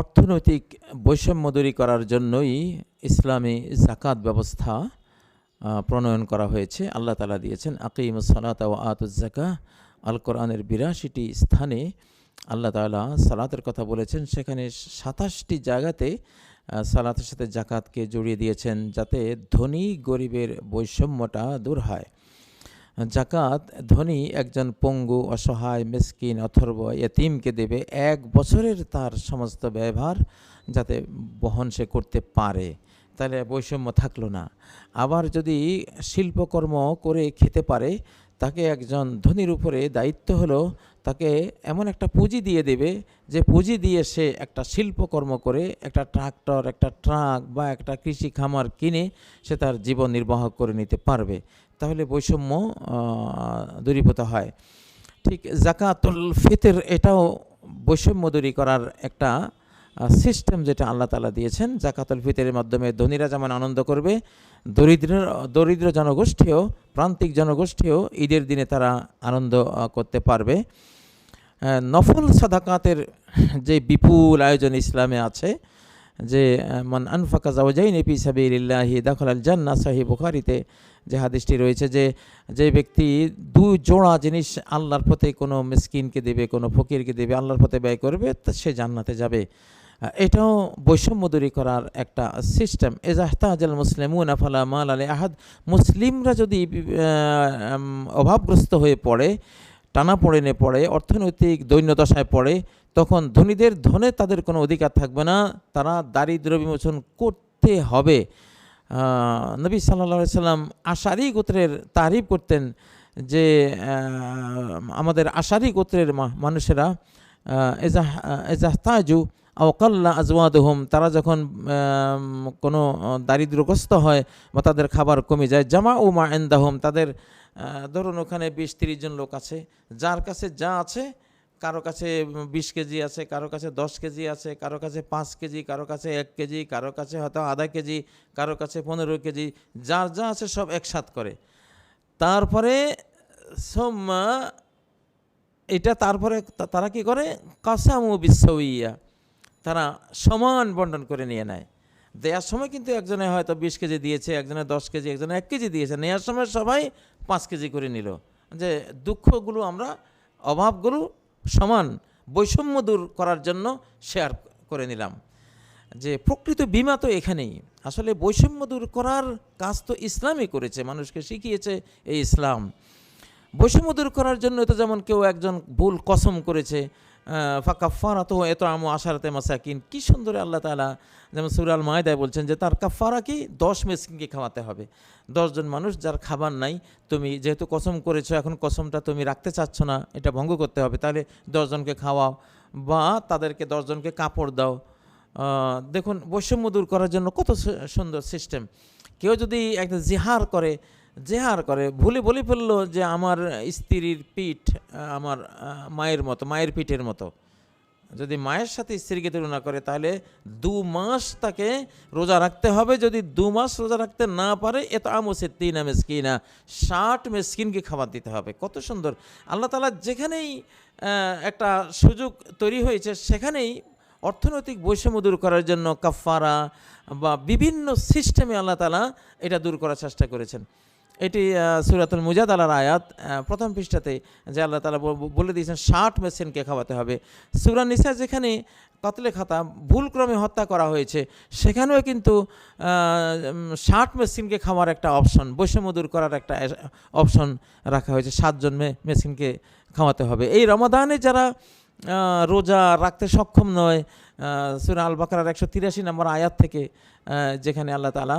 অর্থনৈতিক বৈষম্য দূরী করার জন্যই ইসলামী জাকাত ব্যবস্থা প্রণয়ন করা হয়েছে। আল্লাহ তালা দিয়েছেন আকিম সালাত ও আতুজাকা আল কোরআনের বিরাশিটি স্থানে আল্লাহ তালা সালাতের কথা বলেছেন। সেখানে সাতাশটি জায়গাতে সালাতের সাথে জাকাতকে জড়িয়ে দিয়েছেন যাতে ধনী গরিবের বৈষম্যটা দূর হয়। জাকাত, ধনী একজন পঙ্গু, অসহায়, মিসকিন, অথর্ব, এতিমকে দেবে এক বছরের তার সমস্ত ব্যবহার যাতে বহন সে করতে পারে। তাহলে বৈষম্য থাকল না। আবার যদি শিল্পকর্ম করে খেতে পারে, তাকে একজন ধনীর উপরে দায়িত্ব হলো, তাকে এমন একটা পুঁজি দিয়ে দেবে, যে পুঁজি দিয়ে সে একটা শিল্পকর্ম করে, একটা ট্রাক্টর, একটা ট্রাক বা একটা কৃষি খামার কিনে সে তার জীবন নির্বাহ করে নিতে পারবে। তাহলে বৈষম্য দূরীভূত হয়। ঠিক, জাকাতুল ফিতর, এটাও বৈষম্য দূরী করার একটা সিস্টেম যেটা আল্লাহ তালা দিয়েছেন। জাকাতুল ফিতরের মাধ্যমে ধনীরা যেমন আনন্দ করবে, দরিদ্র দরিদ্র জনগোষ্ঠীও, প্রান্তিক জনগোষ্ঠীও ঈদের দিনে তারা আনন্দ করতে পারবে। নফল সাদাকাতের যে বিপুল আয়োজন ইসলামে আছে যে মান আনফাকা জাওজাইন ফি সাবিলিল্লাহি দাখালাল জান্নাহ সহিহ বুখারীতে যে হাদিসটি রয়েছে যে যে ব্যক্তি দুই জোড়া জিনিস আল্লাহর পথে কোনো মিসকিনকে দেবে, কোনো ফকিরকে দেবে, আল্লাহর পথে ব্যয় করবে, তা সে জান্নাতে যাবে। এটাও বৈষম্য দূরী করার একটা সিস্টেম। এজাহতাজাল মুসলিমুন আফালা মাল আলী আহাদ মুসলিমরা যদি অভাবগ্রস্ত হয়ে পড়ে টানা পড়েনে পড়ে, অর্থনৈতিক দৈন্যদশায় পড়ে তখন ধনীদের ধনে তাদের কোনো অধিকার থাকবে না তারা দারিদ্র বিমোচন করতে হবে। নবী সাল্লা সাল্লাম আশারি গোত্রের তারিফ করতেন যে আমাদের আশারি গোত্রের মানুষেরা এজাহ এজাহতাজু আওকাল্লা আজওয়াদহুম তারা যখন কোনো আহ, দারিদ্র্যগ্রস্ত হয় বা তাদের খাবার কমে যায় জামা ও মা এন্দাহম তাদের ধরুন ওখানে বিশ তিরিশ জন লোক আছে যার কাছে যা আছে কারও কাছে বিশ কেজি আছে, কারও কাছে দশ কেজি আছে, কারও কাছে পাঁচ কেজি, কারও কাছে এক কেজি, কারও কাছে হয়তো আধা কেজি, কারও কাছে পনেরো কেজি, যার যা আছে সব একসাথ করে। তারপরে সোম্মা, এটা তারপরে তারা কি করে? কাসামু বিশ্বইয়া তারা সমান বন্টন করে নিয়ে নেয়। দেওয়ার সময় কিন্তু একজনে হয়তো বিশ কেজি দিয়েছে, একজনে দশ কেজি, একজনে এক কেজি দিয়েছে নেওয়ার সময় সবাই পাঁচ কেজি করে নিল। যে দুঃখগুলো আমরা, অভাবগুলো সমান বৈষম্য দূর করার জন্য শেয়ার করে নিলাম। যে প্রকৃত বিমা তো এখানেই। আসলে বৈষম্য দূর করার কাজ তো ইসলামই করেছে, মানুষকে শিখিয়েছে এই ইসলাম। বৈষম্য দূর করার জন্য তো যেমন কেউ একজন ভুল কসম করেছে ফাঁকা ফারা তো এত আমু আশারাতে মাসাকিন। কি সুন্দর আল্লাহ তালা যেমন সুরাল মায়দায় বলছেন যে, তার কাফারা কি দশ মেসকিনকে খাওয়াতে হবে। দশজন মানুষ যার খাবার নাই, তুমি যেহেতু কসম করেছ, এখন কসমটা তুমি রাখতে চাচ্ছ না, এটা ভঙ্গ করতে হবে। তাহলে দশজনকে খাওয়াও বা তাদেরকে দশজনকে কাপড় দাও। দেখুন, বৈষম্য দূর করার জন্য কত সুন্দর সিস্টেম কেউ যদি একটা জেহার করে জেহার করে, ভুলে বলে ফেলল যে আমার স্ত্রীর পিঠ আমার মায়ের মতো, মায়ের পিঠের মতো। যদি মায়ের সাথে স্ত্রীকে তুলনা করে, তাহলে দু মাস তাকে রোজা রাখতে হবে। যদি দু মাস রোজা রাখতে না পারে এত আমসে তিন মেসকিনা, ষাট মেসকিনকে খাবার দিতে হবে। কত সুন্দর। আল্লাহ তালা যেখানেই একটা সুযোগ তৈরি হয়েছে, সেখানেই অর্থনৈতিক বৈষম্য দূর করার জন্য কাফারা বা বিভিন্ন সিস্টেমে আল্লাহ তালা এটা দূর করার চেষ্টা করেছেন। এটি সুরাতুল মুজাদালার আয়াত প্রথম পৃষ্ঠাতে যে আল্লাহ তালা বলে দিয়েছেন, ষাট মেশিনকে খাওয়াতে হবে। সুরা নিসা যেখানে কতলে খাতা, ভুলক্রমে হত্যা করা হয়েছে, সেখানেও কিন্তু ষাট মেশিনকে খাওয়ার একটা অপশন, বৈষম্য দূর করার একটা অপশন রাখা হয়েছে, সাতজন মেশিনকে খাওয়াতে হবে। এই রমাদানে যারা রোজা রাখতে সক্ষম নয় সুরা আল বাকার একশো তিরাশি নম্বর আয়াত থেকে যেখানে আল্লাহ তালা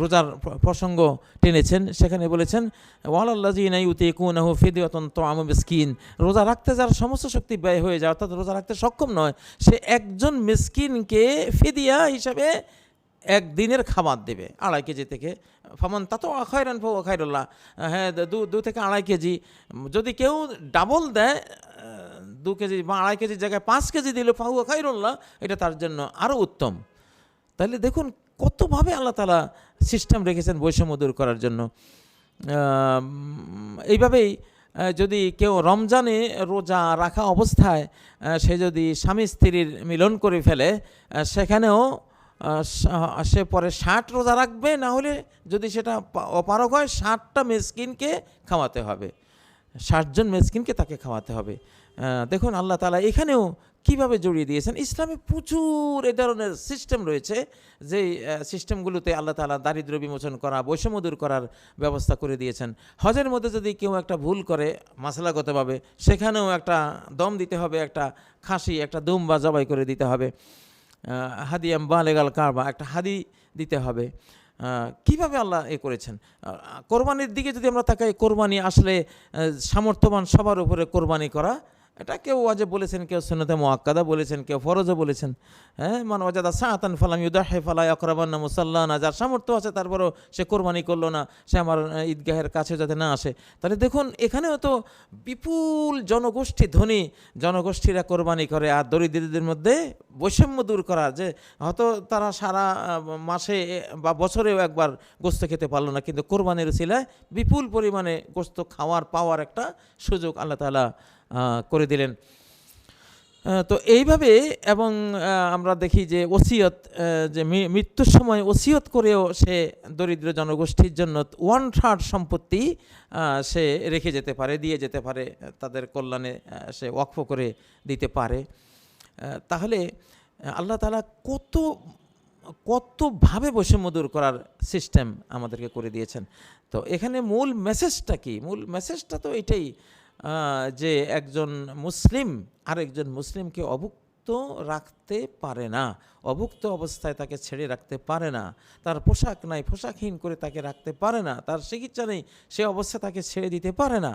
রোজার প্রসঙ্গ টেনেছেন। সেখানে বলেছেন কুনাহু ফিদিয়তন তো আম মিসকিন। রোজা রাখতে যার সমস্ত শক্তি ব্যয় হয়ে যায়, অর্থাৎ রোজা রাখতে সক্ষম নয়, সে একজন মিসকিনকে ফিদিয়া হিসাবে একদিনের খাবার দেবে, আড়াই কেজি থেকে। ফামান তা তো খয়রান ফো খাইরুল্লাহ হ্যাঁ দু দু থেকে আড়াই কেজি। যদি কেউ ডাবল দেয় দু কেজি বা আড়াই কেজির জায়গায় পাঁচ কেজি দিলে ফাহু খাইরুল্লাহ এটা তার জন্য আরও উত্তম। তাহলে দেখুন কতভাবে আল্লাহ তালা সিস্টেম রেখেছেন বৈষম্য দূর করার জন্য? এইভাবেই যদি কেউ রমজানে রোজা রাখা অবস্থায় সে যদি স্বামী স্ত্রীর মিলন করে ফেলে সেখানেও সে পরে ষাট রোজা রাখবে, না হলে যদি সেটা অপারগ হয়, ষাটটা মেসকিনকে খাওয়াতে হবে। ষাটজন মেসকিনকে তাকে খাওয়াতে হবে। দেখুন, আল্লাহ তালা এখানেও কীভাবে জড়িয়ে দিয়েছেন? ইসলামে প্রচুর এ ধরনের সিস্টেম রয়েছে যে সিস্টেমগুলোতে আল্লাহ তালা দারিদ্র বিমোচন করা, বৈষম্য দূর করার ব্যবস্থা করে দিয়েছেন। হজের মধ্যে যদি কেউ একটা ভুল করে মশলাগতভাবে সেখানেও একটা দম দিতে হবে, একটা খাসি, একটা দুম বা জবাই করে দিতে হবে। হাদিয়াম বালেগাল কারবা একটা হাদি দিতে হবে। কীভাবে আল্লাহ এ করেছেন? কোরবানির দিকে যদি আমরা তাকাই, কোরবানি আসলে সামর্থ্যবান সবার উপরে কোরবানি করা এটা কেউ ওয়াজে বলেছেন, কেউ সুন্নতে মোয়াক্কাদা বলেছেন, কেউ ফরজও বলেছেন। হ্যাঁ মানে ওয়াজাদা সাহাতান ফালাম ইউদাহে ফালাই আকরাবান্না মুসাল্লানা, যার সামর্থ্য আছে তারপরও সে কোরবানি করল না, সে আমার ঈদগাহের কাছে যাতে না আসে। তাহলে দেখুন, এখানেও তো বিপুল জনগোষ্ঠী ধনী, জনগোষ্ঠীরা কোরবানি করে, আর দরিদ্রদের মধ্যে বৈষম্য দূর করা, যে হয়তো তারা সারা মাসে বা বছরেও একবার গোস্ত খেতে পারল না, কিন্তু কোরবানির ছিলায় বিপুল পরিমাণে গোস্ত খাওয়ার, পাওয়ার একটা সুযোগ আল্লাহ তালা করে দিলেন। তো এইভাবে এবং আমরা দেখি যে ওসিয়ত যে মৃত্যুর সময় ওসিয়ত করেও সে দরিদ্র জনগোষ্ঠীর জন্য ওয়ান থার্ড সম্পত্তি সে রেখে যেতে পারে, দিয়ে যেতে পারে, তাদের কল্যাণে সে ওয়াকফ করে দিতে পারে। তাহলে আল্লাহ তালা কত কতভাবে বৈষম্য দূর করার সিস্টেম আমাদেরকে করে দিয়েছেন। তো এখানে মূল মেসেজটা কি? মূল মেসেজটা তো এটাই যে একজন মুসলিম আরেকজন মুসলিমকে অভুক্ত রাখতে পারে না, অভুক্ত অবস্থায় তাকে ছেড়ে রাখতে পারে না, তার পোশাক নাই, পোশাকহীন করে তাকে রাখতে পারে না, তার চিকিৎসা নেই, সে অবস্থা তাকে ছেড়ে দিতে পারে না।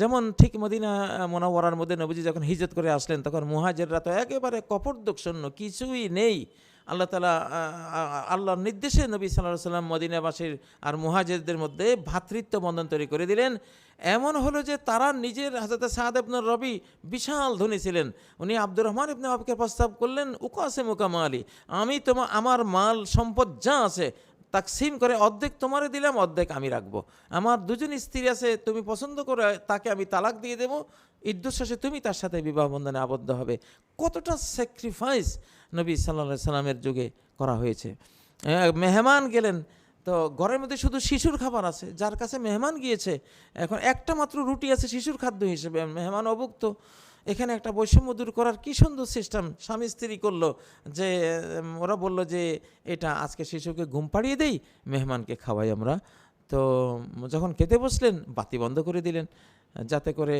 যেমন ঠিক মদিনা মোনাওয়ারার মধ্যে নবীজি যখন হিজত করে আসলেন, তখন মুহাজেররা তো একেবারে কপর্দক শূন্য কিছুই নেই। আল্লাহ তালা আল্লাহর নির্দেশে নবী সাল্লাহ সাল্লাম মদিনাবাসীর আর মুহাজিরদের মধ্যে ভ্রাতৃত্ব বন্ধন তৈরি করে দিলেন। এমন হলো যে তারা নিজের হাজরতে সাহাদ ইবনুর রবি বিশাল ধনী ছিলেন। উনি আব্দুর রহমান ইবনে আবকে প্রস্তাব করলেন, উকাসে মুকামা আলী, আমি তোমার আমার মাল সম্পদ যা আছে তাকসিম করে, অর্ধেক তোমারে দিলাম, অর্ধেক আমি রাখব। আমার দুজন স্ত্রী আছে, তুমি পছন্দ করে তাকে আমি তালাক দিয়ে দেবো। ঈদুশ্বাসে তুমি তার সাথে বিবাহ বন্ধনে আবদ্ধ হবে। কতটা স্যাক্রিফাইস নবী সাল্লা সাল্লামের যুগে করা হয়েছে। মেহমান গেলেন, তো ঘরের মধ্যে শুধু শিশুর খাবার আছে, যার কাছে মেহমান গিয়েছে, এখন একটা মাত্র রুটি আছে শিশুর খাদ্য হিসেবে, মেহমান অভুক্ত। এখানে একটা বৈষম্য দূর করার কি সুন্দর সিস্টেম স্বামী স্ত্রী করল যে ওরা বলল যে, এটা আজকে শিশুকে ঘুম পাড়িয়ে দেই, মেহমানকে খাওয়াই আমরা। তো, যখন খেতে বসলেন, বাতি বন্ধ করে দিলেন, যাতে করে,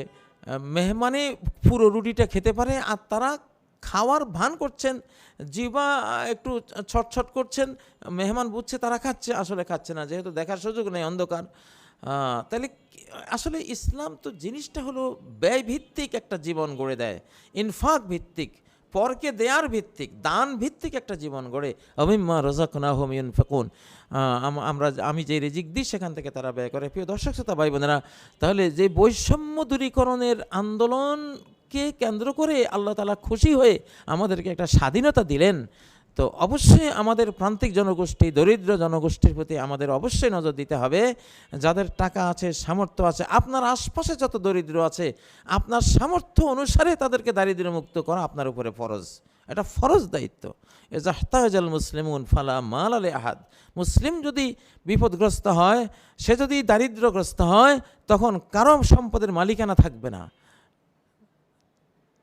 মেহমানে পুরো রুটিটা খেতে পারে আর তারা খাওয়ার ভান করছেন জিবা একটু ছটছট করছেন, মেহমান বুঝছে তারা খাচ্ছে, আসলে খাচ্ছে না, যেহেতু দেখার সুযোগ নেই, অন্ধকার। তাহলে আসলে ইসলাম তো জিনিসটা হলো ব্যয় ভিত্তিক একটা জীবন গড়ে দেয়, ইনফাক ভিত্তিক, পরকে দেয়ার ভিত্তিক, দান ভিত্তিক একটা জীবন গড়ে। অমিম্মা রোজাক না হোমিয়ন ফেকুন আমরা আমি যে রিজিক দিই সেখান থেকে তারা ব্যয় করে। প্রিয় দর্শক, শ্রোতা ভাই বোনেরা তাহলে যে বৈষম্য দূরীকরণের আন্দোলনকে কেন্দ্র করে আল্লাহ তালা খুশি হয়ে আমাদেরকে একটা স্বাধীনতা দিলেন তো অবশ্যই আমাদের প্রান্তিক জনগোষ্ঠী, দরিদ্র জনগোষ্ঠীর প্রতি আমাদের অবশ্যই নজর দিতে হবে। যাদের টাকা আছে, সামর্থ্য আছে, আপনার আশপাশে যত দরিদ্র আছে, আপনার সামর্থ্য অনুসারে তাদেরকে দারিদ্র্য মুক্ত করা আপনার উপরে ফরজ। এটা ফরজ দায়িত্ব। এজাহতাজাল মুসলিমুন ফালা মাল আলে আহাদ। মুসলিম যদি বিপদগ্রস্ত হয়, সে যদি দারিদ্র্যগ্রস্ত হয়, তখন কারও সম্পদের মালিকানা থাকবে না।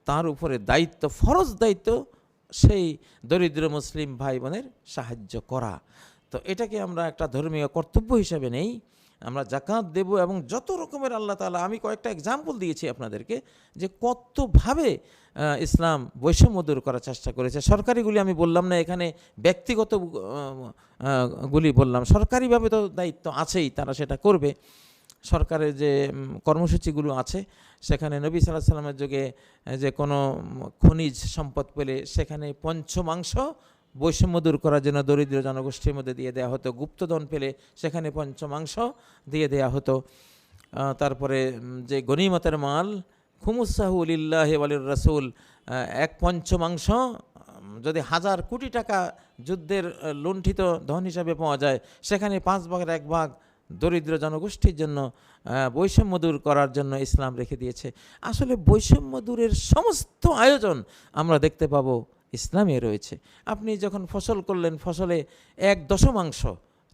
তার উপরে দায়িত্ব, ফরজ দায়িত্ব সেই দরিদ্র মুসলিম ভাই বোনের সাহায্য করা। তো এটাকে আমরা একটা ধর্মীয় কর্তব্য হিসাবে নেই। আমরা জাকাত দেব এবং যত রকমের আল্লাহ তাআলা, আমি কয়েকটা এক্সাম্পল দিয়েছি আপনাদেরকে যে কতভাবে ইসলাম বৈষম্য দূর করার চেষ্টা করেছে। সরকারিগুলি আমি বললাম না, এখানে ব্যক্তিগত গুলি বললাম। সরকারিভাবে তো দায়িত্ব আছেই, তারা সেটা করবে। সরকারের যে কর্মসূচিগুলো আছে, সেখানে নবী সাল্লাহ সাল্লামের যুগে যে কোনো খনিজ সম্পদ পেলে সেখানে পঞ্চমাংশ বৈষম্য দূর করার জন্য দরিদ্র জনগোষ্ঠীর মধ্যে দিয়ে দেওয়া হতো। গুপ্তধন পেলে সেখানে পঞ্চমাংশ দিয়ে দেওয়া হতো। তারপরে যে গনিমতের মাল খুমুসাহুলিল্লাহ ওয়ালির রাসুল এক পঞ্চমাংশ যদি হাজার কোটি টাকা যুদ্ধের লুণ্ঠিত ধন হিসাবে পাওয়া যায়, সেখানে পাঁচ ভাগের এক ভাগ দরিদ্র জনগোষ্ঠীর জন্য বৈষম্য দূর করার জন্য ইসলাম রেখে দিয়েছে। আসলে বৈষম্য দূরের সমস্ত আয়োজন আমরা দেখতে পাবো ইসলামে রয়েছে। আপনি যখন ফসল করলেন, ফসলে এক দশমাংশ,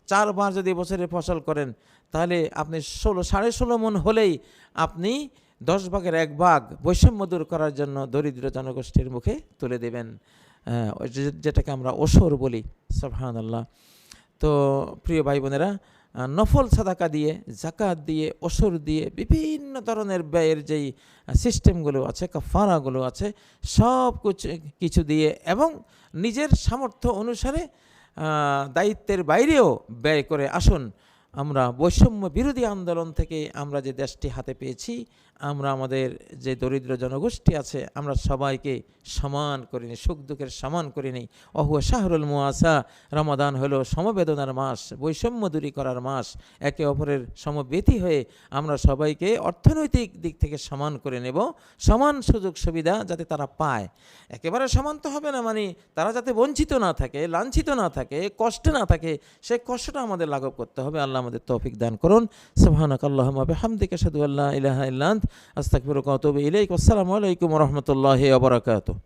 চারবার যদি বছরে ফসল করেন, তাহলে আপনি ষোলো, সাড়ে ষোলো মন হলেই আপনি দশ ভাগের এক ভাগ বৈষম্য দূর করার জন্য দরিদ্র জনগোষ্ঠীর মুখে তুলে দেবেন। যেটাকে আমরা ওসর বলি আল্লাহ তো, প্রিয় ভাই বোনেরা নফল সাদাকা দিয়ে জাকাত দিয়ে, ওসর দিয়ে বিভিন্ন ধরনের ব্যয়ের যেই সিস্টেমগুলো আছে, কাফারাগুলো আছে, সব কিছু কিছু দিয়ে এবং নিজের সামর্থ্য অনুসারে দায়িত্বের বাইরেও ব্যয় করে আসুন। আমরা বৈষম্য বিরোধী আন্দোলন থেকে আমরা যে দেশটি হাতে পেয়েছি, আমরা আমাদের যে দরিদ্র জনগোষ্ঠী আছে, আমরা সবাইকে সমান করে নিই সুখ দুঃখের সমান করে নিই অহুয়া শাহরুল মুআসা, রমাদান হলো সমবেদনার মাস, বৈষম্য দূরী করার মাস। একে অপরের সমবেতি হয়ে আমরা সবাইকে অর্থনৈতিক দিক থেকে সমান করে নেব, সমান সুযোগ সুবিধা যাতে তারা পায়। একেবারে সমান তো হবে না মানে তারা যাতে বঞ্চিত না থাকে, লাঞ্ছিত না থাকে, কষ্টে না থাকে সেই কষ্টটা আমাদের লাঘব করতে হবে, আল্লাহ আমাদের তৌফিক দান করুন। সুবহানাক আল্লাহুম্মা বিহামদিকা আশহাদু আল্লা ইলাহা ইল্লা আস্তাগফিরুকা ওয়া আতুবু ইলাইক। আসসালামু আলাইকুম ওয়া রাহমাতুল্লাহি ওয়া বারাকাতুহু।